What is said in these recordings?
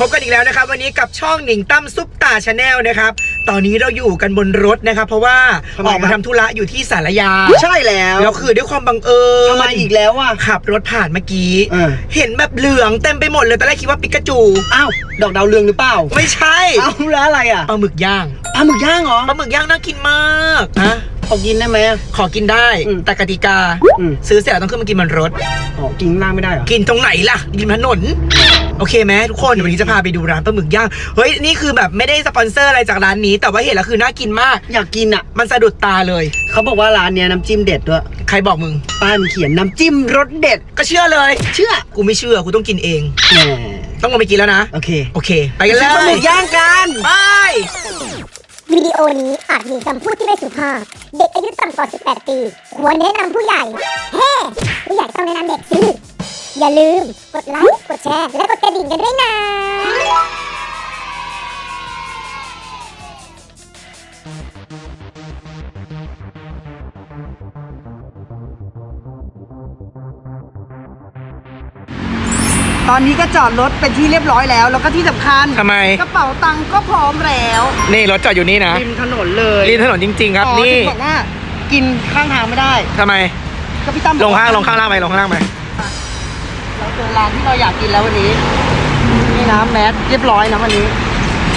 พบกันอีกแล้วนะครับ วันนี้กับช่องหนิงตั้มซุปตาชาแนลนะครับ ตอนนี้เราอยู่กันบนรถนะครับ เพราะว่าทำไมออกมาครับทำธุระอยู่ที่สารยาใช่แล้วแล้วคือด้วยความบังเอิญทำไมอีกแล้วอะ ขับรถผ่านเมื่อกี้ เออ เห็นแบบเหลืองเต็มไปหมดเลยตอนแรกคิดว่าปิกาจู อ้าวดอกดาวเรืองหรือเปล่าไม่ใช่เอ้าแล้วอะไรอะปลาหมึกย่างปลาหมึกย่างเหรอปลาหมึกย่างน่ากินมากนะ ขอกินได้ไหมอะ ขอกินได้ อืมแต่กติกา อืม ซื้อเสร็จแล้วต้องขึ้นมากินบนรถ อ๋อกินข้างล่างไม่ได้เหรอ กินตรงไหนล่ะริมถนน โอเคไหมทุกคนเดี๋ยววันนี้จะพาไปดูร้านปลาหมึกย่าง เฮ้ย นี่คือแบบไม่ได้สปอนเซอร์อะไรจากร้านนี้ แต่ว่าเห็นแล้วคือน่ากินมาก อยากกินอะ มันสะดุดตาเลย เขาบอกว่าร้านเนี้ยน้ำจิ้มเด็ดด้วย ใครบอกมึง ป้ายมันเขียนน้ำจิ้มรสเด็ด ก็เชื่อเลย เชื่อกูไม่เชื่อ กูต้องกินเอง แหมต้องลงไปกินแล้วนะ โอเค โอเค ไปกันเลซื้อปลาหมึยกย่างกัน ไป วิดีโอนี้อาจมีคำพูดที่ไม่สุภาพ เด็กอายุต่ำกว่า 18 ปี ควรแนะนำผู้ใหญ่ เฮ้ ผู้ใหญ่ต้องแนะนำเด็กสิ อย่าลืมกดไลค์ กดแชร์ และกดกระดิ่งกันด้วยนะ ตอนนี้ก็จอดรถเป็นที่เรียบร้อยแล้ว แล้วก็ที่สำคัญทำไม กระเป๋าตังค์ก็พร้อมแล้วนี่รถจอดอยู่นี่นะริมถนนเลยริมถนนจริง ๆ ครับอ๋อนี่ที่บอกว่ากินข้างทางไม่ได้ทำไม ก็พี่ตั้มบอกลงข้างว่ลงข้างล่างไปลงข้างล่างไปเราเจอร้านที่เราอยากกินแล้ววันนี้นี่นะแมสเรียบร้อยนะวันนี้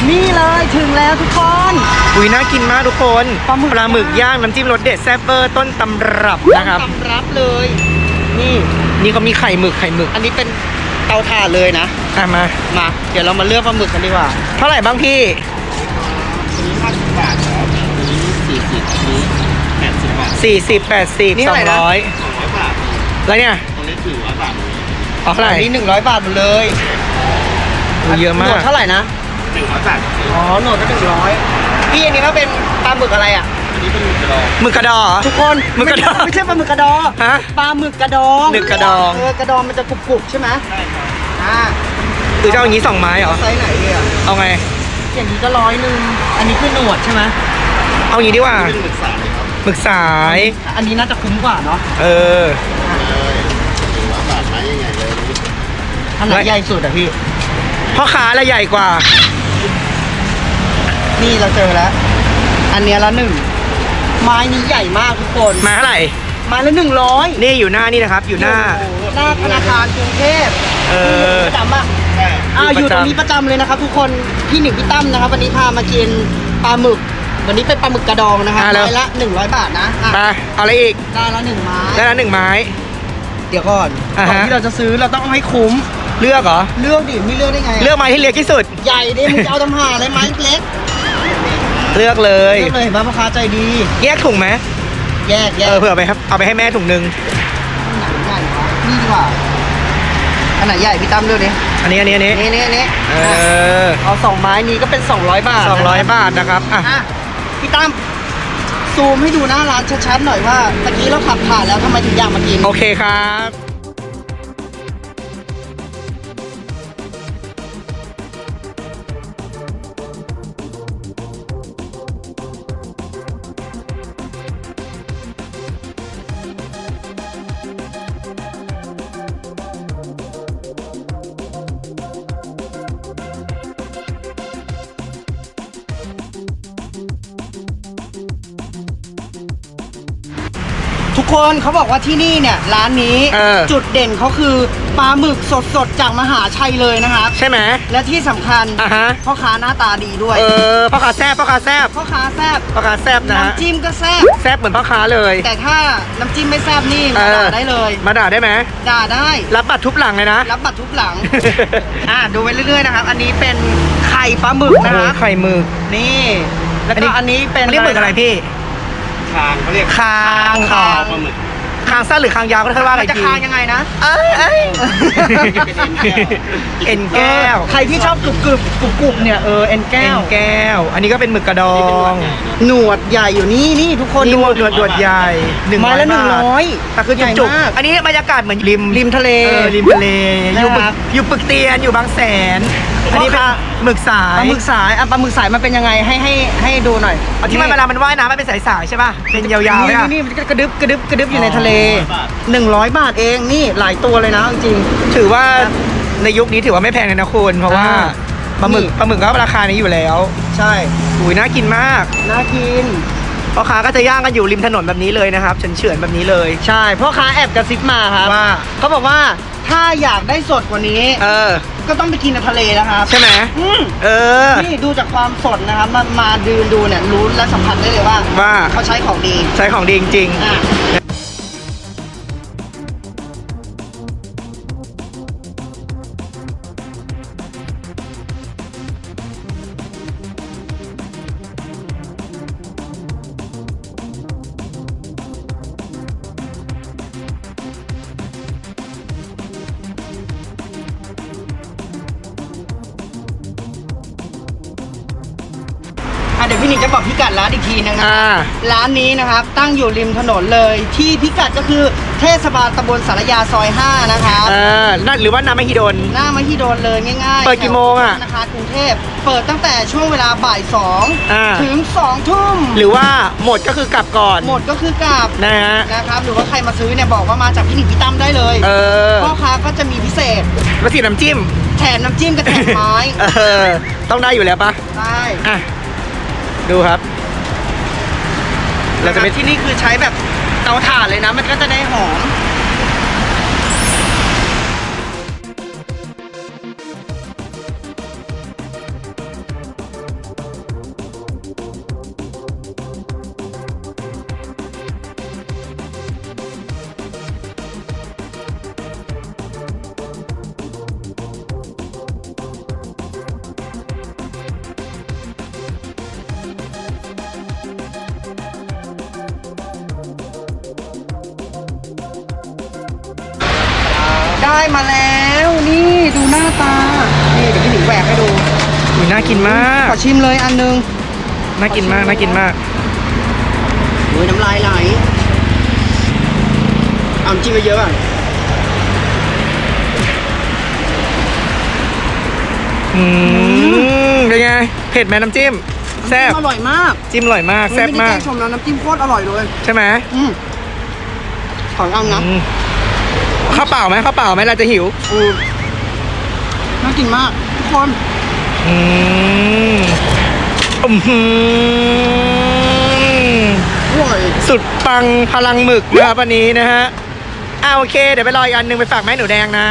นี่เลยถึงแล้วทุกคน อุ้ยน่ากินมากทุกคนปลาหมึกปลาหมึกย่างน้ำจิ้มรสเด็ดแซ่บเบอร์ต้นตำรับนะครับตำรับเลย นี่นี่เขามีไข่หมึกไข่หมึก อันนี้เป็นเตาถ่านเลยนะ อะมา มาเดี๋ยวเรามาเลือกปลาหมึกกันดีกว่าเท่าไหร่บ้างพี่ตัวนี้50บาทครับตัวนี้40นี้80บาทสี่สิบแปดสิบนี่สอเท่างไหร่นะ ร้อย200บาทแล้วเนี่ยตรงนี้400บาทเอาเท่าไหร่อันนี้100บาทหมดเลยอุ๊ยเยอะมาหนวกดเท่าไหร่นะ100บาทอ๋อหนวดก็100พี่อันนี้ก็เป็นปลาหมึกอะไรอะอั นนี้เป็นหมึกกระดองหมึกกระดอเหรอ ทุกคนหมึกกระดองไม่ใช่ปลาหมึกกระดองฮะปลาหมึกกระดองหมึกกระดอง เออกระดองมันจะกรุบๆใช่ไหมใช่ครับอ่าหรือจะเอาอย่างนี้สองไม้เหรอไซส์ไหนดีอะเอาไง อย่างนี้ก็ร้อยหนึ่งอันนี้คือหนวดใช่ไหมเอาอย่างนี้ดีกว่าหมึกสาย อันนี้น่าจะคุ้มกว่าเนาะเอออันไหนใหญ่สุดอะพี่พ่อค้าละใหญ่กว่า นี่เราเจอแล้ว อันเนี้ยละหนึ่ง ไม้นี้ใหญ่มากทุกคนมาเท่าไหร่ไม้ละหนึ่งร้อยนี่อยู่หน้านี่นะครับ อยู่หน้า หน้าธนาคารกรุงเทพเออประจำอะอ่าออยู่ยู่ประจำตรงนี้ประจำเลยนะครับ ทุกคนพี่หนิงพี่ตั้มนะครับ วันนี้พามากินปลาหมึก วันนี้เป็นปลาหมึกกระดองนะครับอ่าแล้วไม้ละหนึ่งร้อยบาทนะอะมาเอาอะไรอีกได้ละหนึ่งไม้ได้แล้วหนึ่งไม้ เดี๋ยวก่อนอ่าก่อนฮะที่เราจะซื้อเราต้องเอาให้คุ้มเลือกเหรอ เลือกดิไม่เลือกได้ไงะเลือกไม้ที่เล็กที่สุด ใหญ่ดิมึงจะเอาทำหาอะไรไม้เล็กเลือกเลย เลือกเลยเห็นไหมพ่อค้าใจดี แยกถุงไหมแยกแยเอกอเผื่อไปครับเอาไปให้แม่ถุงหนึงใหญ่กว่านี่ดีกว่าอันไหนใหญ่พี่ตั้มเลือกดิอันนี้อันนี้อันนี้นี่นี่นี่เออเอาสองไม้นี้ก็เป็น 200 บาทสองร้อยนะคบาทนะครับอะอะพี่ตั้มซูมให้ดูหน้าร้านชัดๆหน่อยว่าตะกี้เราขับผ่านแล้วทำไมถึงอยากมากิน โอเคครับ ทุกคนเขาบอกว่าที่นี่เนี่ยร้านนี้เออ จุดเด่นเขาคือปลาหมึกสดๆจากมหาชัยเลยนะครับ ใช่ไหม และที่สำคัญอะฮะ พ่อค้าหน้าตาดีด้วยเออพ่อค้าแซบพ่อค้าแซบพ่อค้าแซ่บพ่อค้าแซบนะฮะน้ำจิ้มก็แซ่บแซบเหมือนพ่อค้าเลยแต่ถ้าน้ำจิ้มไม่แซ่บนี่เอมาอด่าได้เลย มาด่าได้ไหมด่าได้ รับบัตรทุบหลังเลยนะ รับบัตรทุกหลัง อะดูไปเรื่อยๆนะครับ อันนี้เป็นไข่ปลาหมึกนะเอคอรับไข่หมึก นี่ แล้วอันนี้ก็อันนี้เป็นเรียกหมึกอะไรพี่ คางเขาเรียกคางคางปลาหมึกคางสั้นหรือคางยาวก็เท่าว่าอะไรมันจะดีคางยังไงนะเอ้ยเอ้ยเอ็นแก้วเออใครที่ชอบกรุบกรุบกรุบกรุบเนี่ยเออเอ็นแก้เอ็วนแก้ว อันนี้ก็เป็นหมึกกระดองหนวดใหญ่อยู่นี่นี่ทุกคนนี่ดูหมวดหนวดหนวดใหญ่หนึ่งไม้ละหนึ่งบาทร้อยแต่คือใหญ่จุกมาก ๆอันนี้บรรยากาศเหมือนริมริมทะเลเออริมทะเล อยู่ปึนะครักบอยู่ปึกเตียนอยู่บางแสน อันนี้เป็นพ่อค้าหมึกสาปลายหมึกสายอะปลาหมึกสายมันเป็นยังไงให้ให้ให้ดูหน่อยเอาที่มันเวลามันว่ายน้ำมันเป็นสายๆใช่ป่ะเป็นยาวๆนี่ใช่ปะนี่มันก็กระดึบกระดึบกระดึบอยู่ในทะเล100 100 บาทเองนี่หลายตัวเลยนะจริง ถือว่าครับในยุคนี้ถือว่าไม่แพงเลยนะคุณเพราะว่าอ่าปลาหมึกปลาหมึกก็ราคานี้อยู่แล้วใช่อุ้ยน่ากินมากน่ากิน พ่อค้าก็จะย่างกันอยู่ริมถนนแบบนี้เลยนะครับเฉือนๆแบบนี้เลยใช่พ่อค้าแอบกระซิบมาครับว่าเขาบอกว่าถ้าอยากได้สดกว่านี้ เออ ก็ต้องไปกินในทะเลนะครับใช่ไหมอืมเออ นี่ดูจากความสดนะครับมามาดูดูเนี่ยรู้และสัมผัสได้เลยว่าว่า เขาใช้ของดี ใช้ของดีจริงอะอะ นิงจะบอกพิกัดร้านอีกทีนึงๆนะอ่า ร้านนี้นะครับตั้งอยู่ริมถนนเลยที่พิกัดก็คือเทศบาลตำบลสารยาซอย 5 นะครับ เออนั่นหรือว่าน้ำมหิดล หน้ามหิดลเลยง่ายๆเปิดกี่โมงอะธนาคารกรุงเทพ เปิดตั้งแต่ช่วงเวลาบ่ายสองอ่าถึง 2 ทุ่มหรือว่าหมดก็คือกลับก่อน หมดก็คือกลับนะฮะ นะครับ หรือว่าใครมาซื้อเนี่ยบอกว่ามาจากพี่หนิงพี่ตั้มได้เลยเออพ่อค้าก็จะมีพิเศษ แล้วสีน้ำจิ้ม แถมน้ำจิ้มกับแถมไม้ เออ ต้องได้อยู่แล้วปะได้ อะ ดูครับ เราจะไปที่นี่คือใช้แบบเตาถ่านเลยนะ มันก็จะได้หอม ได้มาแล้วนี่ดูหน้าตา นี่เดี๋ยวพี่หนิงแหวกให้ดูอุ้ยน่ากินมาก ขอชิมเลยอันนึงน่ากินมาก น่ากินมาก โอ้ยน้ำลายไหลเอาน้ำจิ้มไปเยอะอะอืม เป็นไง เผ็ดไหมน้ำจิ้ม แซ่บอร่อยมากจิ้มอร่อยมาก แซ่บมากไได้แกล้งชมนะน้ำจิ้มโคตรอร่อยเลย ใช่ไหม อืมขอเอานะ อืม ข้าวเปล่าไหมข้าวเปล่าไหมเราจะหิวอืมน่ากินมาก ทุกคน อืมอื้อหืออร่อยสุดปังพลังหมึกนะครับวันนี้นะฮะอ่าโอเค เดี๋ยวไปรออีกอันหนึงไปฝากแม่หนูแดงนะ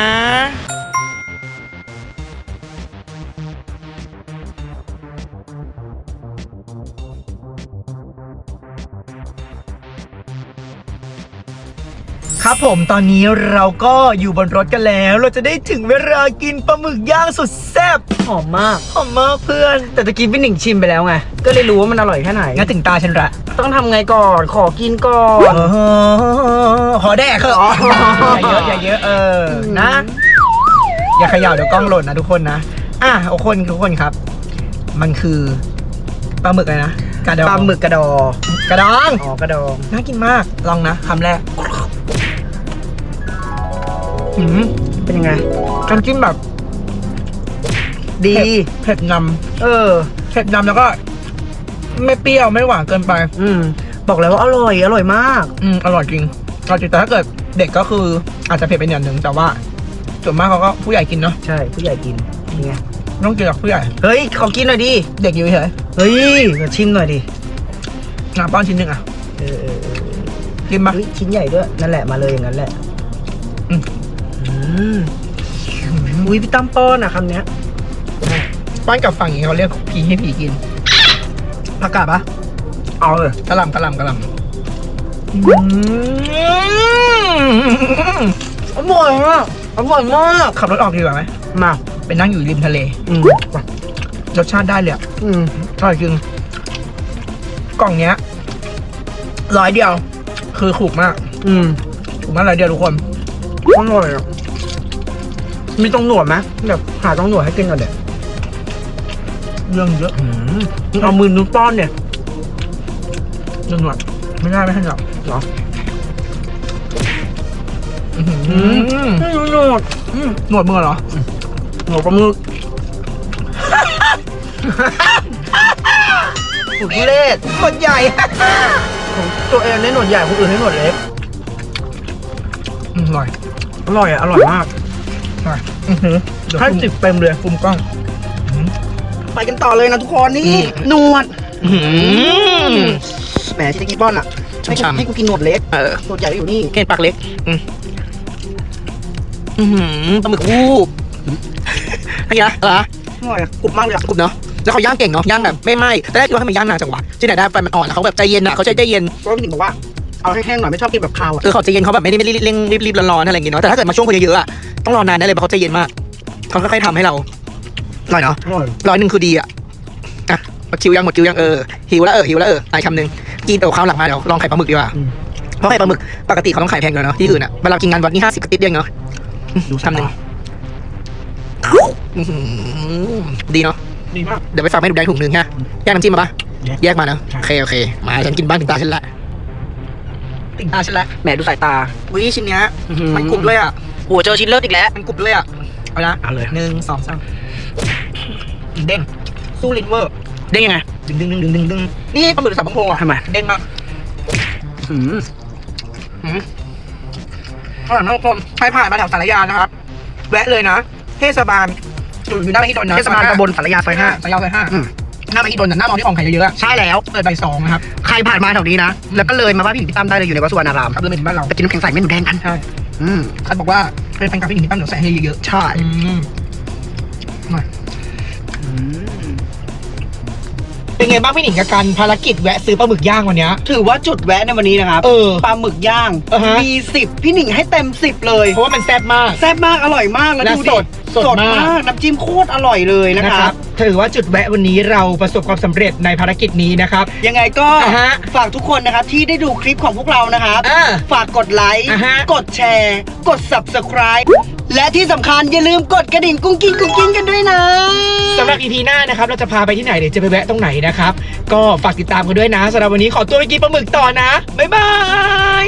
ครับผมตอนนี้เราก็อยู่บนรถกันแล้ว เราจะได้ถึงเวลากินปลาหมึกย่างสุดแซ่บหอมมากหอมมากเพื่อน แต่ตะกี้พี่หนิงชิมไปแล้วไง ก็เลยรู้ว่ามันอร่อยแค่ไหน งั้นถึงตาฉันละต้องทำไงก่อนขอกินก่อนขอแดกเถอะอ๋ออย่าเยอะอย่าเยอะเออนะ อย่าเขย่าเดี๋ยวกล้องหล่นนะทุกคนนะอะทุกคนทุกคนครับ มันคือปลาหมึกอะไรนะกระดองปลาหมึกกระดอกระดองอ๋อกระดองน่ากินมากลองนะคำแรก หืมเป็นยังไง น้ำจิ้มแบบ ดี เผ็ดนเออำเผ็ดนำแล้วก็ ไม่เปรี้ยวไม่หวานเกินไป อืม บอกแล้วว่าอร่อย อร่อยมาก อืมอร่อยจริงอร่อยจริงแต่ถ้าเกิดเด็กก็คืออาจจะเผ็ดไปหน่อยหนึ่งแต่ว่าส่วนมากเขาก็ผู้ใหญ่กินเนาะใช่ ผู้ใหญ่กินเป็นไงไม่ต้องกินกับผู้ใหญ่ เฮ้ย ขอกินหน่อยดิ เด็กอยู่เฉยเฮ้ยขอชิมหน่อยดิ ๆอะป้อนชิ้นหนึ่งอะเออเออเออกินปะเฮ้ยชิ้นใหญ่ด้วย นั่นแหละ มาเลยอย่างนั้นแหละอืม อืมอุ้ยพี่ตั้มป้อนอะคำเนี้ยป้อนกับฝั่งอย่างนี้เขาเรียกผีให้ผีกินผักกาดปะเอาเลยกระหล่ำกระหล่ำกระหล่ำอร่อยมากอร่อยมากขับรถออกดีกว่าไหมมาไปนั่งอยู่ริมทะเล อืมรสชาติได้เลยอะอืมอร่อยจริงกล่องเนี้ยร้อยเดียว คือถูกมาก อืมถูกมากร้อยเดียวทุกคนอร่อยอะ มีตรงหนวดไหมแบบหาตรงหนวดให้กินหน่อยเด็ดเรื่องเยอะเอามือนุ้ป้อนเนี่ยเรื่องหนวดไม่ได้ไม่ให้หรอกเหรออื้อหือไม่รู้หนวดอืมหนวดมือเหรอหนวดปลาหมึกสุดเล่หนวดใหญ่ของตัวเองได้หนวดใหญ่คนอื่นให้หนวดเล็กอืมอร่อย อร่อยอะ อร่อยมาก อร่อยอือหือเดี๋ยวให้คุมสิบเต็มเลยคุมกล้องอื้อหือไปกันต่อเลยนะทุกคนนี่อืมหนวดอื้อหือ แหมชิคกี้ป้อนอะให้กูช่ำๆ ให้กูกินหนวดเล็กเออหนวดใหญ่อยู่นี่เห็นปากเล็กอืมอื้อหือปลาหมึกวูบเมื่อกี้นะเหรอ อร่อยอะกรุบมากเลยอะกรุบเนาะ แล้วเขาย่างเก่งเนาะ ย่างแบบไม่ไหม้แต่แรกคิดว่าทำไมย่างนานจังวะที่ไหนได้ไฟมันอ่อนแล้วเขาแบบใจเย็นอะเขาใจใจเย็น ก็พี่หนิงบอกว่า เอาให้แห้งหน่อยไม่ชอบกินแบบคาวอะเออเขาใจเย็นเขาแบบไม่ได้ไม่ได้เร่งรีบรีบร้อนๆอะไรอย่างเงี้ยเนาะแต่ถ้าเกิดมาช่วงคนเยอะๆอะต้องรอนานได้เลยเพราะเขาใจเย็นมากเขาค่อยๆทำให้เราอร่อยเนาะอร่อยร้อยหนึ่งคือดีอะอะหมดคิวยังหมดคิวยังเออหิวแล้วเออหิวแล้วเออไอ้คำหนึ่งกินเออข้าวหลังมาเดี๋ยวลองไข่ปลาหมึกดีกว่าเพราะไข่ปลาหมึกปกติเขาต้องขายแพงเลยเนาะที่อื่นอะเวลากินงานวัดนี่ห้าสิบกระติบเองเนาะดูทำหนึ่งอื้อหือดีเนาะดีมากเดี๋ยวไปฝากแม่ดูแดงถุงหนึ่งฮะแยกน้ำจิ้มมาปะแยกแยกมาเนอะใช่โอเคโอเค มาฉันกินบ้างถึงตาฉันละ ติ่งตาฉันละแหมดูสายตาวิชิ้นเนี้ยอื้อหือ มันกรุบด้วยอะโหเจอชิ้นเลิศอีกแล้ว มันกรุบด้วยอะเอานะเอาเลย หนึ่งสองสามเด้งสู้ลิ้นเวอร์เด้งยังไง ดึงดึงดึงดึงดึงดึงนี่ปลาหมึกสับบังโพอะทำไม เด้งมากหืมหืมอร่อยมากทุกคนใครผ่านมาแถวสารยานะครับ แวะเลยนะ เทศบาลอยู่หน้าไม่ที่ดนนะเทศบาลตำบลสารยาซอยห้า สารยาซอยห้าอืม หน้าไม่ที่ดนน่ะหน้ามองที่ของไข่เยอะๆอะใช่แล้ว เปิดใบายสองนะครับใครผ่านมาแถวนี้นะ แล้วก็เลยมาบ้านพี่หญิงพี่ตั้มได้เลยอยู่ในวัดสุวรรณาราม ครับเลยเป็นบ้านเราไปกินน้ำแข็งใสเมนูแดงกัน ใช่อืม คันบอกว่าเป็นแฟนคลับพี่หนิงพี่ตั้มเดี๋ยวใส่ให้เยอะๆใช่อืมมาเป็นไงบ้างพี่หนิงกับการภารกิจแวะซื้อปลาหมึกย่างวันเนี้ย ถือว่าจุดแวะในวันนี้นะครับเออ ปลาหมึกย่างอ่าฮะ มีสิบพี่หนิงให้เต็มสิบเลย เพราะว่ามันแซ่บมาก แซ่บมากอร่อยมากแล้วและดูดิสดสดมาก น้ำจิ้มโคตรอร่อยเลยนะนะคครัรับ บถือว่าจุดแวะวันนี้เราประสบความสำเร็จในภารกิจนี้นะครับ ยังไงก็อ่าฮะฝากทุกคนนะครับที่ได้ดูคลิปของพวกเรานะครับ อ่าฝากกดไลค์ อ่าฮะ กดแชร์ กด subscribe และที่สำคัญอย่าลืมกดกระดิ่งกุ้งกิ้งกุ้งกิ้งกันด้วยนะ สำหรับ EP หน้านะครับ เราจะพาไปที่ไหนเดี๋ยวจะไปแวะตรงไหนนะครับ ก็ฝากติดตามกันด้วยนะสำหรับวันนี้ขอตัวไปกินปลาหมึกต่อนะ บ๊ายบาย